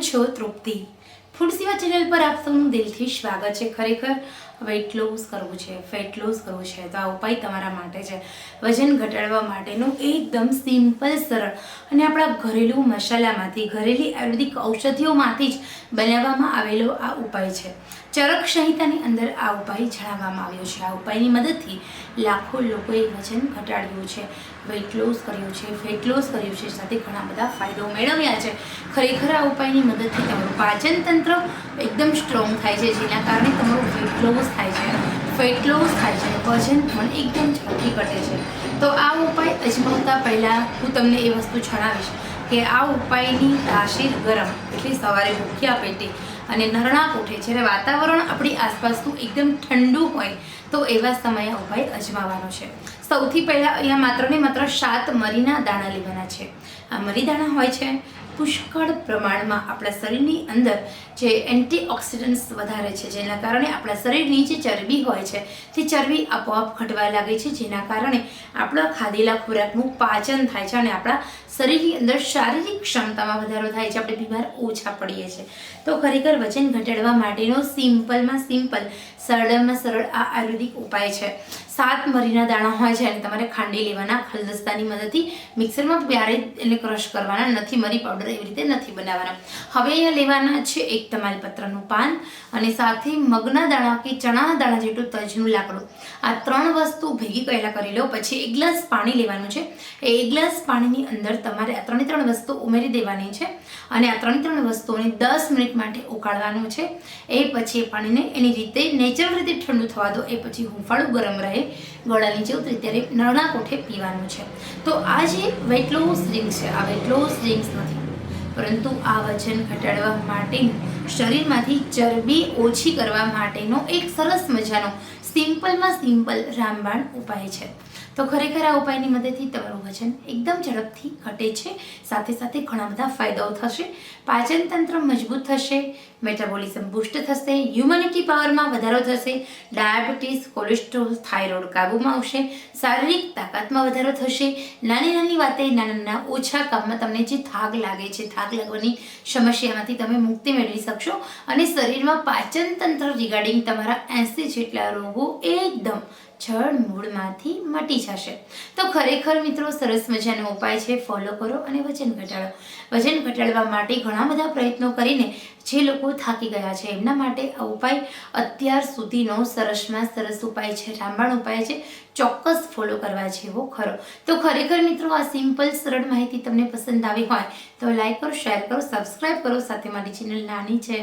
છું તૃપ્તિ. ફૂડ સેવા ચેનલ પર આપ સૌનું દિલથી સ્વાગત છે. ખરેખર વેઇટ લોસ કરવું છે ફેટ લોસ કરવું છે. તો આ ઉપાય તમારા માટે છે. વજન ઘટાડવા માટેનું એકદમ સિમ્પલ સરળ અને આપણા ઘરેલું મસાલામાંથી, ઘરેલી આયુર્વેદિક ઔષધિઓમાંથી જ બનાવવામાં આવેલો આ ઉપાય છે. ચરક સંહિતાની અંદર આ ઉપાય જણાવવામાં આવ્યો છે. આ ઉપાયની મદદથી લાખો લોકોએ વજન ઘટાડ્યું છે. વેઇટ લોસ કર્યું છે ફેટ લોસ કર્યું છે. સાથે ઘણા બધા ફાયદો મેળવ્યા છે. ખરેખર આ ઉપાયની મદદથી તમારું પાચન તંત્ર એકદમ સ્ટ્રોંગ થાય છે, જેના કારણે તમારું વેટ લોસ થાય છે. ફેટ લોસ થાય છે વજન પણ એકદમ ઝડપી ઘટે છે. તો આ ઉપાય અજમાવતા પહેલાં હું તમને એ વસ્તુ જણાવીશ કે આ ઉપાયની તાસીર ગરમ એટલે સવારે ભૂખ્યા પેટે અને નરણા ઉઠે જ્યારે વાતાવરણ આપણી આસપાસનું એકદમ ઠંડુ હોય, તો એવા સમયે ઉપાય અજમાવાનો છે. સૌથી પહેલાં અહીંયા માત્ર ને માત્ર સાત મરીના દાણા લેવાના છે. આ મરી દાણા હોય છે પુષ્કળ પ્રમાણમાં આપણા શરીરની અંદર જે એન્ટીઓક્સિડન્ટ્સ વધારે છે, જેના કારણે આપણા શરીરની જે ચરબી હોય છે, તે ચરબી આપોઆપ ઘટવા લાગે છે, જેના કારણે આપણા ખાધેલા ખોરાકનું પાચન થાય છે અને આપણા શરીરની અંદર શારીરિક ક્ષમતામાં વધારો થાય છે. આપણે બીમાર ઓછા પડીએ છીએ. તો ખરેખર વજન ઘટાડવા માટેનો સિમ્પલમાં સિમ્પલ સરળમાં સરળ આ આયુર્વેદિક ઉપાય છે. સાત મરીના દાણા હોય છે અને તમારે ખાંડી લેવાના, ખલદસ્તાની મદદથી મિક્સરમાં પ્યારે એને ક્રશ કરવાના, નથી મરી પાવડર એવી રીતે નથી બનાવવાના. હવે અહીંયા લેવાના છે એક તમારી પત્રનું પાન અને સાથે મગના દાણા કે ચણાના દાણા જેટલું તજનું લાકડું. આ ત્રણ વસ્તુ ભેગી પહેલાં કરી લો, પછી એક ગ્લાસ પાણી લેવાનું છે. એ એક ગ્લાસ પાણીની અંદર તમારે આ ત્રણે ત્રણ વસ્તુ ઉમેરી દેવાની છે અને આ ત્રણે ત્રણ વસ્તુઓને દસ મિનિટ માટે ઉકાળવાનું છે. એ પછી એ પાણીને એની રીતે નેચરલ રીતે ઠંડુ થવા દો એ પછી હુંફાળું ગરમ રહે ગળા નીચે ઉતરે ત્યારે નરણા કોઠે પીવાનું છે. તો આ જે વેટ લોસ ડ્રિંક છે, આ વેટ લોસ ડ્રિંક્સ નથી. પરંતુ આ વજન ઘટાડવા માટેનું શરીરમાંથી ચરબી ઓછી કરવા માટેનો એક સરસ મજાનો સિમ્પલમાં સિમ્પલ રામબાણ ઉપાય છે. તો ખરેખર આ ઉપાયની મદદથી તમારું વજન એકદમ ઝડપથી ઘટે છે. સાથે સાથે ઘણા બધા ફાયદાઓ થશે. પાચન તંત્ર મજબૂત થશે મેટાબોલિઝમ બુસ્ટ થશે હ્યુમનિટી પાવરમાં વધારો થશે ડાયાબિટીસ કોલેસ્ટ્રોલ થાઇરોઇડ કાબૂમાં આવશે, શારીરિક તાકાતમાં વધારો થશે. નાની નાની વાતે નાના નાના ઓછા કામમાં તમને જે થાક લાગે છે, થાક લાગવાની સમસ્યામાંથી તમે મુક્તિ મેળવી શકશો અને શરીરમાં પાચન તંત્ર રિગાર્ડિંગ તમારા એસી જેટલા રોગો એકદમ જળ મૂળમાંથી મટી જશે. તો ખરેખર મિત્રો, સરસ મજાનો ઉપાય છે. ફોલો કરો અને વજન ઘટાડો. વજન ઘટાડવા માટે ઘણા બધા પ્રયત્નો કરીને જે લોકો થાકી ગયા છે, એમના માટે આ ઉપાય અત્યાર સુધીનો સરસમાં સરસ ઉપાય છે. રામબાણ ઉપાય છે. ચોક્કસ ફોલો કરવા જેવો ખરો. તો ખરેખર મિત્રો, આ સિમ્પલ સરળ માહિતી તમને પસંદ આવી હોય, તો લાઈક કરો શેર કરો સબસ્ક્રાઈબ કરો. સાથે મારી ચેનલ નાની છે,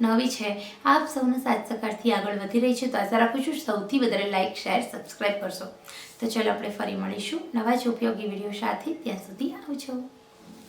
નવી છે, આપ સૌના સાથ સકારથી આગળ વધી રહી છે, તો આશા રાખું છું સૌથી વધારે લાઇક શેર સબસ્ક્રાઈબ કરશો. તો ચલો આપણે ફરી મળીશું નવા જ ઉપયોગી વીડિયો સાથે. ત્યાં સુધી આવજો.